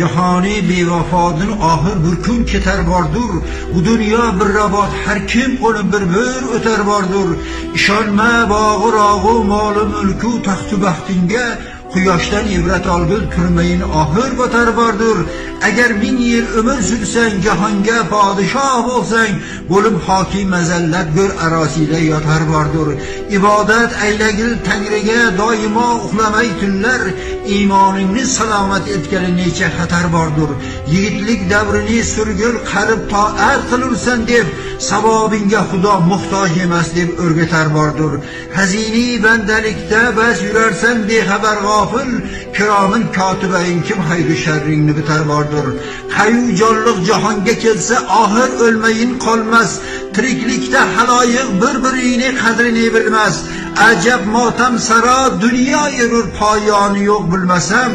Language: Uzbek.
jahoniy bevafodin oxir bir kun ketar bordur. Bu dunyo bir rabot har kim qo'li bir bir o'tar bordur. Ishonma bog'i rog'u moli mulku taxtu baxtingga quyoshdan ibrat olgil turmayin oxir botar bordur. Agar ming yil umr sursang jahonga podshoh bo'lsang bo'lib hokim mazallat bir arosida yotar bordur. Ibodat aylagil tangriga doimo uxlamay tunlar iymoningni salomat etgani necha xatar bordur. Yigitlik davrini surgul qarib toat qilursan deb savobingga xudo muhtoj emas deb o'rgatar bordur hazini bandalikda bas yurarsan bexabar g'ofil kiromin kotibaing kim hayru sharringni bitar bordur qayu jonliq jahonga kelsa oxir o'lmayin qolmas. Tiriklikda haloyiq bir birini qadrini bilmas. Ajab motam saro dunyo erur poyoni yo'q bilmasam